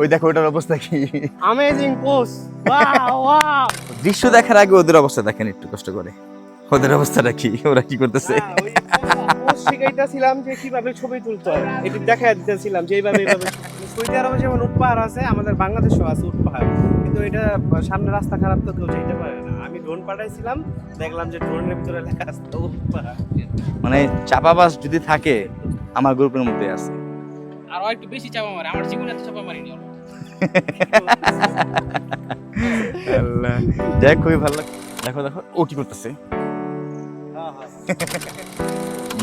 ওই দেখো ওটার অবস্থা কি? অ্যামেজিং পোস্ট ওয়াও ওয়াও দৃশ্য দেখার আগে ওদের অবস্থা দেখেন একটু কষ্ট করে। ওদের অবস্থাটা কি? ওরা কি করতেছে? শিখাইতেছিলাম যে কীভাবে ছবি তুলতে হয়। এটি দিতেছিলাম যে এইভাবে এইভাবে সৌদি আরবে যেমন উট পাহাড় আছে আমাদের বাংলাদেশেও আছে উট পাহাড়। কিন্তু এটা সামনে রাস্তা খারাপ তো কেউ যেতে পারে না। আমি ড্রোন পাঠাইছিলাম দেখলাম যে ড্রোনের ভিতরে লেখা আছে উট পাহাড়। মানে চাপাবাস যদি থাকে আমার গ্রুপের মধ্যে আছে। একটু বেশি চাপা মারে। আমার জীবনে এত চাপা মারিনি খুবই ভালো দেখো দেখো, ও কি করতেছে?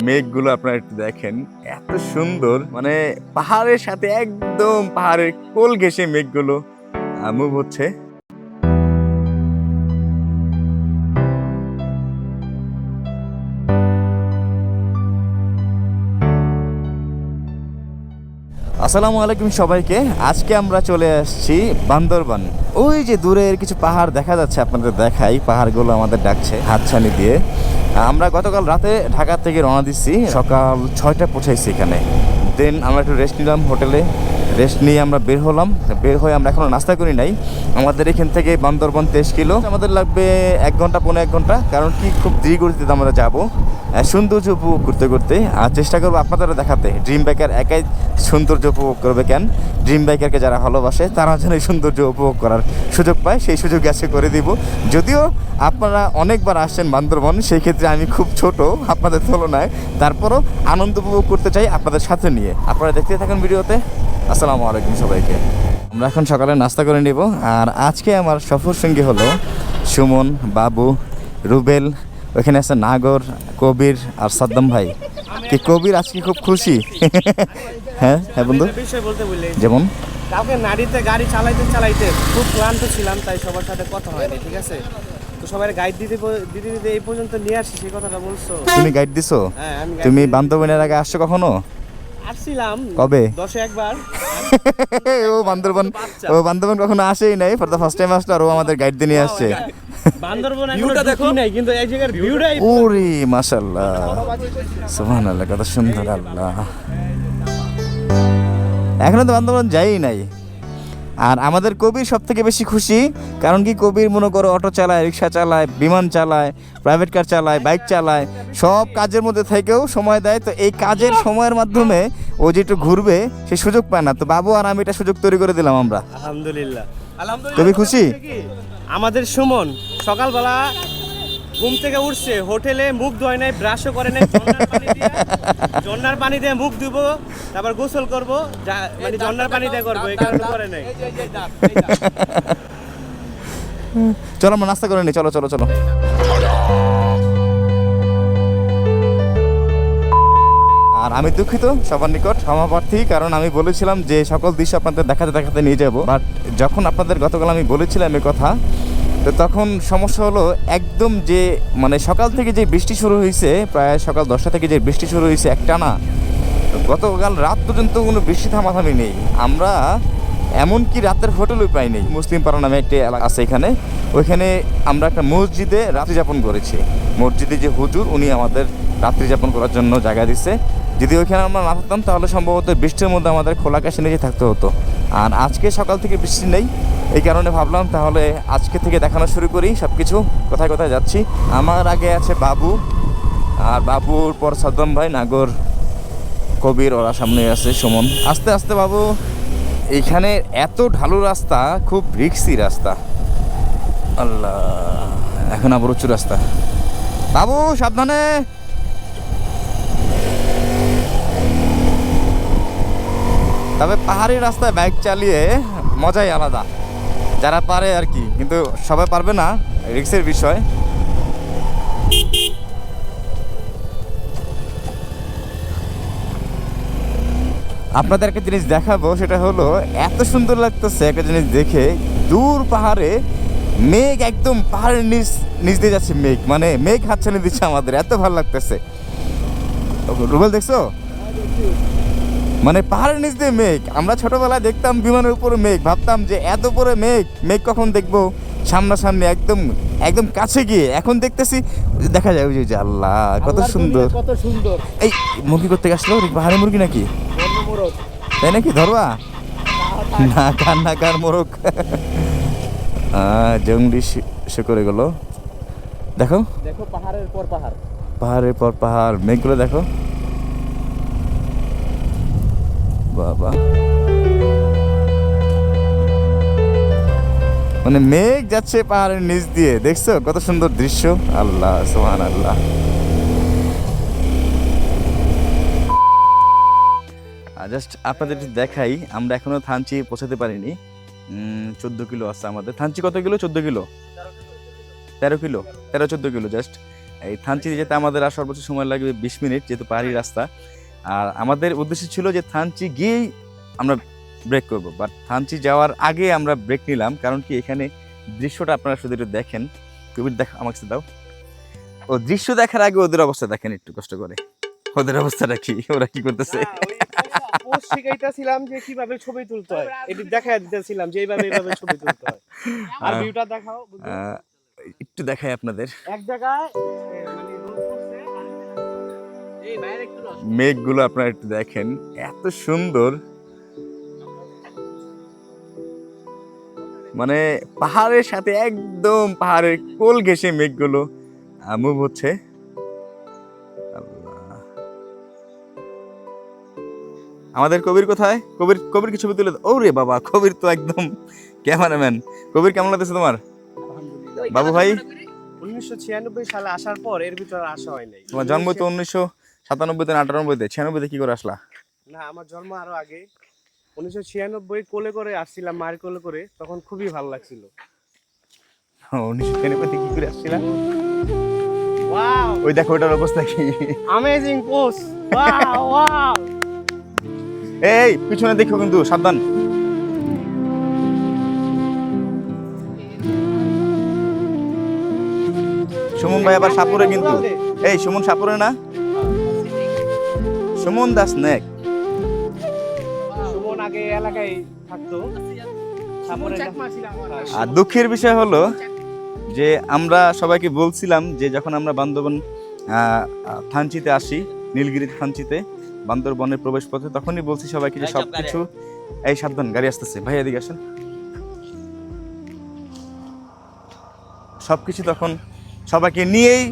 মেঘগুলো আপনারা একটু দেখেন। এত সুন্দর মানে পাহাড়ের সাথে একদম পাহাড়ের কোল ঘেসে মেঘগুলো মুভ হচ্ছে। আসসালামু আলাইকুম সবাইকে। আজকে আমরা চলে আসছি বান্দরবান। ওই যে দূরের কিছু পাহাড় দেখা যাচ্ছে আপনাদের দেখাই। পাহাড়গুলো আমাদের ডাকছে হাতছানি দিয়ে। আমরা গতকাল রাতে ঢাকা থেকে রওনা দিচ্ছি। সকাল ছয়টা পৌঁছাইছি এখানে। দেন আমরা একটু রেস্ট নিলাম হোটেলে। রেস্ট নিয়ে আমরা বের হলাম। বের হয়ে আমরা এখনও নাস্তা করি নাই। আমাদের এখান থেকে বান্দরবন তেইশ কিলো। আমাদের লাগবে এক ঘণ্টা পনেরো এক ঘণ্টা। কারণ কি? খুব ধীর গতিতে আমরা যাব। সৌন্দর্য উপভোগ করতে করতে। আর চেষ্টা করব আপনাদেরও দেখাতে। ড্রিম বাইকার একাই সৌন্দর্য উপভোগ করবে কেন? ড্রিম বাইকারকে যারা ভালোবাসে, তারা যেন এই সৌন্দর্য উপভোগ করার সুযোগ পায়। সেই সুযোগ আজকে করে দিব। যদিও আপনারা অনেকবার আসছেন বান্দরবন, সেই ক্ষেত্রে আমি খুব ছোট, আপনাদের তুলনায়। তারপরও আনন্দ উপভোগ করতে চাই আপনাদের সাথে নিয়ে। আপনারা দেখতে থাকুন ভিডিওতে। আসসালামু আলাইকুম সবাইকে। আমরা এখন সকালে নাস্তা করে নিব আর আজকে আমার সফর সঙ্গী হলো সুমন বাবু রুবেল ওখানে আছে নাগর কবির আর সাদ্দাম ভাই। কি কবির আজকে খুব খুশি। হ্যাঁ হ্যাঁ বন্ধু? বিষয় বলতে বললে যেমন? কাউকে নাড়িতে গাড়ি চালাইতে চালাইতে খুব ক্লান্ত ছিলাম তাই সবার সাথে কথা হয়নি ঠিক আছে? তো সবাই গাইড দিতে দিতে দিতে এই পর্যন্ত নিয়ে আসছি সেই কথাটা বলছো। তুমি গাইড দিছো? হ্যাঁ তুমি বান্দরবনের আগে আসছো কখনো? আসছিলাম কবে? দশে একবার। ও বান্দরবন ও বান্দরবন কখনো আসেই নাই ফর দ্য ফার্স্ট টাইম আসলো আর ও আমাদের গাইড দিয়ে নিয়ে আসছে। বান্দরবন ভিউটা দেখো। নাই কিন্তু এই জায়গার ভিউটাই ওরে মাশাআল্লাহ। সুবহানাল্লাহ কত সুন্দর আল্লাহ। এখনও তো বান্ধবন যাই নাই। আর আমাদের কবির সব থেকে বেশি খুশি কারণ কি কবির মনে করো অটো চালায় রিক্সা চালায় বিমান চালায় প্রাইভেট কার চালায় বাইক চালায় সব কাজের মধ্যে থেকেও সময় দেয়। তো এই কাজের সময়ের মাধ্যমে ও যে একটু ঘুরবে সে সুযোগ পায় না। তো বাবু আর আমি এটা সুযোগ তৈরি করে দিলাম আমরা। আলহামদুলিল্লাহ। কবি খুশি? আমাদের সুমন সকালবেলা ঘুম থেকে উঠছে হোটেলে মুখ ধোয় নাই ব্রাশও করে নাই ঝর্ণার পানি দিয়ে ঝর্ণার পানি দিয়ে মুখ ধুবো তারপর গোসল করব মানে ঝর্ণার পানি দিয়ে করব এই কারণে করে নাই। চলো আমরা নাস্তা করে নি চলো চলো চলো। আর আমি দুঃখিত সবার নিকট ক্ষমা প্রার্থী কারণ আমি বলেছিলাম যে সকল দৃশ্য আপনাদের দেখাতে দেখাতে নিয়ে যাব। বাট যখন আপনাদের গতকাল আমি বলেছিলাম এই কথা তো তখন সমস্যা হলো একদম যে মানে সকাল থেকে যে বৃষ্টি শুরু হয়েছে, প্রায় সকাল দশটা থেকে যে বৃষ্টি শুরু হয়েছে একটানা গতকাল রাত পর্যন্ত কোনো বৃষ্টি থামাথামি নেই। আমরা এমনকি রাতের হোটেলও পাই নেই। মুসলিম পাড়া নামে একটি এলাকা আছে এখানে। ওইখানে আমরা একটা মসজিদে রাত্রি যাপন করেছি। মসজিদে যে হুজুর, উনি আমাদের রাত্রি যাপন করার জন্য জায়গা দিচ্ছে যদি ওইখানে আমরা না থাকতাম, তাহলে সম্ভবত বৃষ্টির মধ্যে আমাদের খোলা কাশে নিচে থাকতে হতো। আর আজকে সকাল থেকে বৃষ্টি নেই। এই কারণে ভাবলাম তাহলে আজকে থেকে দেখানো শুরু করি সব কিছু কোথায় কোথায় যাচ্ছি? আমার আগে আছে বাবু, আর বাবুর পর সাদ্দাম ভাই, নাগর, কবির, ওরা সামনে আছে, সুমন। আস্তে আস্তে বাবু, এইখানে এত ঢালু রাস্তা, খুব রিক্সি রাস্তা। আল্লাহ, এখন আবার উঁচু রাস্তা। বাবু, সাবধানে। তবে পাহাড়ি রাস্তায় বাইক চালিয়ে মজাই আলাদা। যারা পারে আর কি, কিন্তু সবাই পারবে না, রিক্সের বিষয়। আপনাদের একটা জিনিস দেখাবো, সেটা হলো, এত সুন্দর লাগতেছে একটা জিনিস দেখে। দূর পাহাড়ে মেঘ একদম পাহাড়ের নিচ নিচ দিয়ে যাচ্ছে মেঘ মানে মেঘ হাত ছেড়ে দিচ্ছে আমাদের, এত ভালো লাগতেছে। রুবেল, দেখছ? মানে পাহাড়ের নিচ দিয়ে মেঘ। আমরা ছোটবেলায় দেখতাম বিমানের উপরে মেঘ। ভাবতাম যে এত উপরে মেঘ মেঘ কখন দেখব? সামনাসামনি একদম একদম কাছে গিয়ে। এখন দেখতেছি দেখা যায় ওই যে- আল্লাহ কত সুন্দর। কত সুন্দর। এই মুরগি করতে আসলো? পাহাড়ি মুরগি নাকি? তাই নাকি? ধরবা? না কান্নাকার মোরগ? জঙ্গলি সে করে গেল। দেখো। দেখো পাহাড়ের পর পাহাড়। পাহাড়ের পর পাহাড়। মেঘগুলো দেখো। বাবা। মানে মেঘ যাচ্ছে পাহাড়ের নিচ দিয়ে, দেখছ? কত সুন্দর দৃশ্য। আল্লাহ সোহান আল্লাহ জাস্ট আপনাদের দেখাই, আমরা এখনও থানচি পৌঁছাতে পারিনি। চোদ্দ কিলো আছে আমাদের। থানচি কত কিলো? চোদ্দ কিলো? তেরো কিলো? তেরো, চোদ্দ কিলো জাস্ট এই থানচি যেতে আমাদের আর সর্বোচ্চ সময় লাগবে বিশ মিনিট, যেহেতু পাহাড়ি রাস্তা। আর আমাদের উদ্দেশ্য ছিল যে থানচি গিয়েই আমরা ব্রেক করব। বাট থানচি যাওয়ার আগে আমরা ব্রেক নিলাম কারণ কি এখানে দৃশ্যটা আপনারা শুধু একটু দেখেন। কবির দেখ আমাকে দাও। ও দৃশ্য দেখার আগে ওদের অবস্থা দেখেন একটু কষ্ট করে। ওদের অবস্থাটা কি? ওরা কি করতেছে? শিখাইতেছিলাম যে কীভাবে ছবি তুলতে হয়। এটি দেখাই দিতেছিলাম যে এইভাবে এইভাবে ছবি তুলতে হয়। আর ভিউটা দেখাও একটু দেখাই আপনাদের। এক জায়গায় মেঘগুলো আপনারা একটু দেখেন এত সুন্দর। মানে পাহাড়ের সাথে একদম পাহাড়ের কোল ঘেসে মেঘগুলো মুভ হচ্ছে। আমাদের কবির কোথায়? কবির কবির কি ছবি তুলে? ও রে বাবা কবির তো একদম ক্যামেরাম্যান। কবির কেমন লাগতেছে তোমার? বাবু ভাই? উনিশশো ছিয়ানব্বই সালে আসার পর এর ভিতরে আসা হয় নাই। তোমার জন্ম তো উনিশশো সাতানব্বইতে না আটানব্বইতে? ছিয়ানব্বইতে কি করে আসলা? না আমার জন্ম আরও আগে। উনিশশো ছিয়ানব্বই কোলে করে আসছিলাম মায়ের কোলে করে। তখন খুবই ভালো লাগছিল। উনিশশো ছিয়ানব্বইতে কি করে আসছিলা? ওই দেখো ওটার অবস্থা কি? অ্যামেজিং পোস্ট ওয়াও ওয়াও এই পিছনে দেখো কিন্তু সাবধান। সুমন ভাই আবার সাপুরে কিন্তু। এই সুমন সাপুরে না? সুমন দাস নেক। সুমন আগে এলাকায় থাকতো। আর দুঃখের বিষয় হলো যে আমরা সবাইকে বলছিলাম যে যখন আমরা বান্দরবন থানচিতে আসি নীলগিরি থানচিতে বান্দরবনের প্রবেশ পথে তখনই বলছি সবাইকে যে সব কিছু এই সাবধান গাড়ি আসতেছে। ভাই এদিকে আসেন। সব কিছু তখন সবাইকে নিয়েই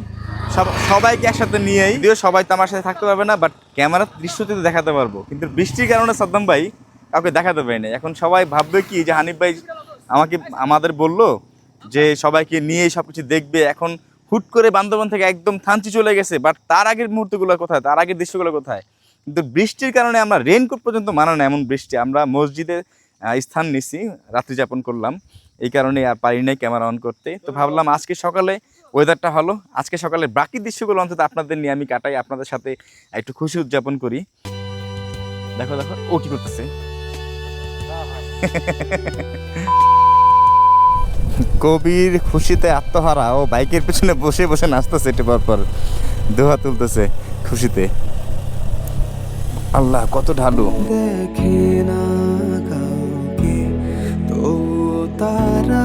সবাইকে একসাথে নিয়েই, যদিও সবাই তো আমার সাথে থাকতে পারবে না বাট ক্যামেরার দৃশ্যতে দেখাতে পারব। কিন্তু বৃষ্টির কারণে সাদ্দাম ভাই কাউকে দেখাতে পারি না এখন সবাই ভাববে কি, যে হানিফ ভাই আমাকে, আমাদের বলল যে সবাইকে নিয়ে সব কিছু দেখবে। এখন হুট করে বান্দরবন থেকে একদম থানচি চলে গেছে বাট তার আগের মুহূর্তগুলো কোথায়? তার আগের দৃশ্যগুলো কোথায়? কিন্তু বৃষ্টির কারণে আমরা রেনকোট পর্যন্ত মানা না এমন বৃষ্টি। আমরা মসজিদে স্থান নিছি, রাত্রি যাপন করলাম। এই কারণে আর পারি নাই ক্যামেরা অন করতে। তো ভাবলাম আজকে সকালে ওয়েদারটা ভালো। আজকে সকালে বাকি দৃশ্যগুলো অন্তত আপনাদের নিয়ে আমি কাটাই, আপনাদের সাথে একটু খুশি উদযাপন করি। দেখো দেখো, ও কি করতেছে? কবির খুশিতে আত্মহারা, ও বাইকের পেছনে বসে বসে নাচতেছে একটু পর দোহা তুলতেছে খুশিতে। আল্লাহ, কত ঢালু। দেখে না কাউকে তো তারা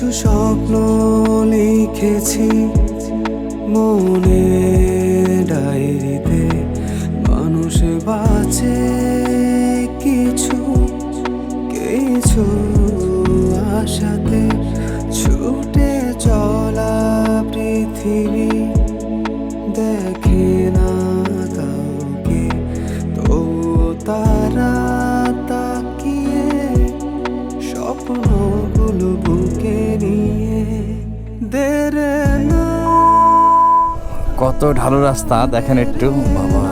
কিছু স্বপ্ন লিখেছি মনে ডায়েরিতে। মানুষ বাঁচে কত ঢালু রাস্তা দেখেন একটু। বাবা।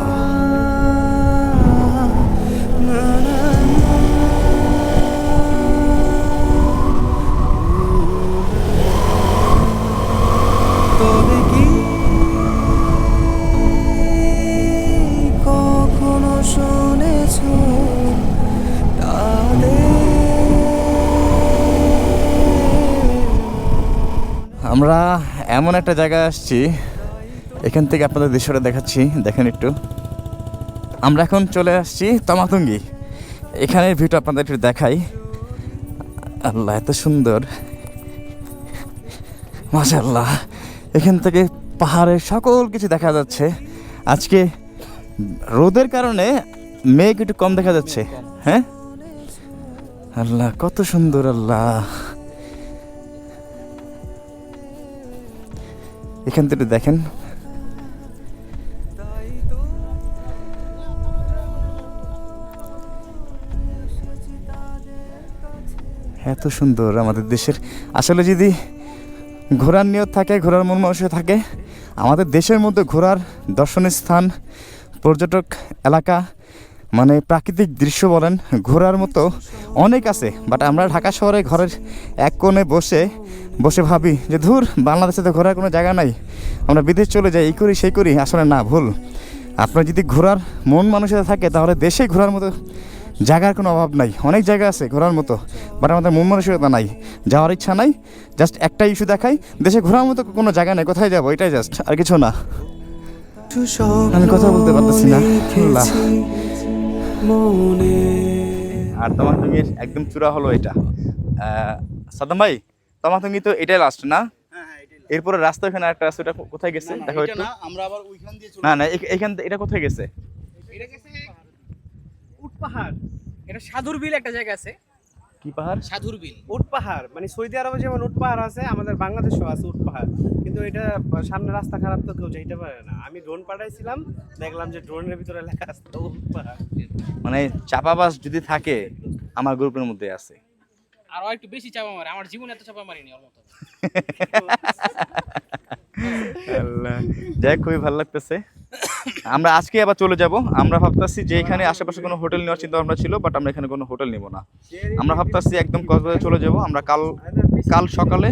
আমরা এমন একটা জায়গায় আসছি এখান থেকে আপনাদের দৃশ্যটা দেখাচ্ছি, দেখেন একটু। আমরা এখন চলে আসছি তমাতঙ্গি। এখানের ভিউটা আপনাদের একটু দেখাই। আল্লাহ, এত সুন্দর। মাশাল্লাহ এখান থেকে পাহাড়ের সকল কিছু দেখা যাচ্ছে। আজকে রোদের কারণে মেঘ একটু কম দেখা যাচ্ছে। হ্যাঁ? আল্লাহ, কত সুন্দর আল্লাহ। এখান থেকে দেখেন। এত সুন্দর আমাদের দেশের। আসলে যদি ঘোরার নিয়ত থাকে ঘোরার মন মানুষের থাকে, আমাদের দেশের মধ্যে ঘোরার দর্শনীয় স্থান পর্যটক এলাকা মানে প্রাকৃতিক দৃশ্য বলেন ঘোরার মতো অনেক আছে। বাট আমরা ঢাকা শহরে ঘরের এক কোণে বসে বসে ভাবি যে ধুর, বাংলাদেশে তো ঘোরার কোনো জায়গা নাই। আমরা বিদেশ চলে যাই, এই করি, সেই করি, আসলে না, ভুল। আপনার যদি ঘোরার মন মানুষের থাকে, তাহলে দেশে ঘোরার মতো জায়গার কোনো অভাব নাই। অনেক জায়গা আছে ঘোরার মতো বাট আমাদের মন মানসিকতা নাই। যাওয়ার ইচ্ছা নাই জাস্ট একটা ইস্যু দেখাই দেশে ঘোরার মতো কোনো জায়গা নেই কোথায় যাব? এটাই জাস্ট আর কিছু না। আমি কথা বলতে পারতেছি না। আর তমাতঙ্গির একদম চূড়া হলো এটা। সাদ্দাম ভাই তোমার তুমি তো এটাই লাস্ট না? এরপরে রাস্তা এখানে একটা রাস্তা কোথায় গেছে? দেখো একটু। আমরা আবার ওইখান দিয়ে না না এখান এটা কোথায় গেছে? এটা গেছে পাহাড়। এটা সাধুর বিল একটা জায়গা আছে। কি পাহাড়? সাধুর বিল। উট পাহাড়। মানে সৌদি আরবে যেমন উট পাহাড় আছে আমাদের বাংলাদেশেও আছে উট পাহাড়। কিন্তু এটা সামনে রাস্তা খারাপ তো কেউ যাইতে পারে না। আমি ড্রোন পাঠাইছিলাম দেখলাম যে ড্রোনের ভিতরে লেখা আছে উট পাহাড়। মানে চাপাবাস যদি থাকে আমার গ্রুপের মধ্যে আছে। আরও একটু বেশি চাপা মারে। আমার জীবনে এত চাপা মারিনি ওর মতো। আল্লাহ। যাই খুবই ভালো লাগতেছে। আমরা আজকে আবার চলে যাব। আমরা ভাবতেছি যে এখানে আশেপাশে কোনো হোটেল নেওয়ার চিন্তা ভাবনা ছিল বাট আমরা এখানে কোনো হোটেল নিব না। আমরা ভাবতেছি একদম কক্সবাজার চলে যাব। আমরা কাল কাল সকালে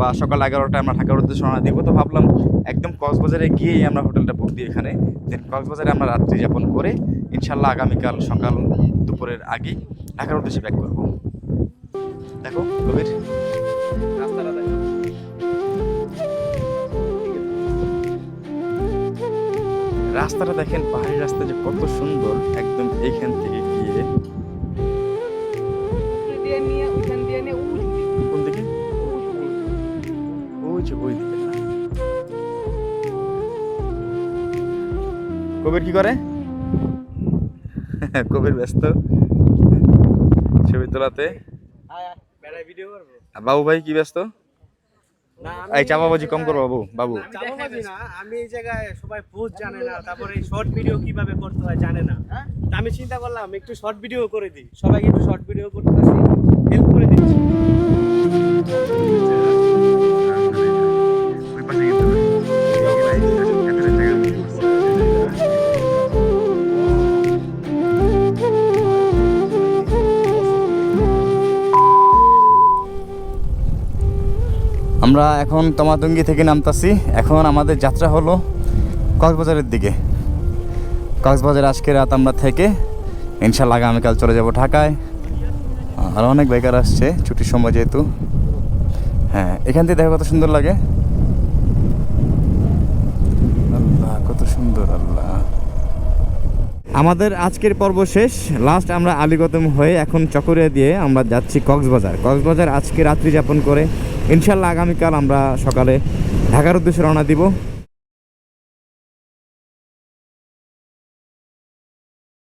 বা সকাল এগারোটায় আমরা ঢাকার উদ্দেশ্যে রওনা দিব। তো ভাবলাম একদম কক্সবাজারে গিয়েই আমরা হোটেলটা বুক দিই এখানে দেন কক্সবাজারে আমরা রাত্রি যাপন করে ইনশাল্লাহ আগামীকাল সকাল দুপুরের আগেই ঢাকার উদ্দেশ্যে ব্যাক করব। দেখো কবির রাস্তাটা দেখো রাস্তাটা দেখেন পাহাড়ি রাস্তা যে কত সুন্দর একদম এইখান থেকে গিয়ে কোন দিকে? ওই যে ওই দিকে কবির কি করে? কবির ব্যস্ত। ছবি তোলাতে। বাবু ভাই কি ব্যস্ত? এই চাপাবাজি কম করো বাবু। বাবু চাপাবাজি না আমি এই জায়গায় সবাই পোজ জানে না তারপরে শর্ট ভিডিও কীভাবে করতে হয় জানে না। তা আমি চিন্তা করলাম একটু শর্ট ভিডিও করে দিই। সবাইকে একটু শর্ট ভিডিও করতে হেল্প করে দিচ্ছি। আমরা এখন তমাতঙ্গি থেকে নামতাছি। এখন আমাদের যাত্রা হলো কক্সবাজারের দিকে। কক্সবাজার আজকে রাত আমরা থেকে ইনশাল্লাহ আগামীকাল চলে যাব ঢাকায়। আর অনেক বেকার আসছে, ছুটির সময় যেহেতু। হ্যাঁ এখান থেকে দেখো কত সুন্দর লাগে? আল্লাহ, কত সুন্দর, আল্লাহ। আমাদের আজকের পর্ব শেষ। লাস্ট আমরা আলিগতম হয়ে এখন চকরিয়া দিয়ে আমরা যাচ্ছি কক্সবাজার। কক্সবাজার আজকে রাত্রি যাপন করে ইনশাল্লাহ আগামীকাল আমরা সকালে ঢাকার উদ্দেশ্যে রওনা দিব।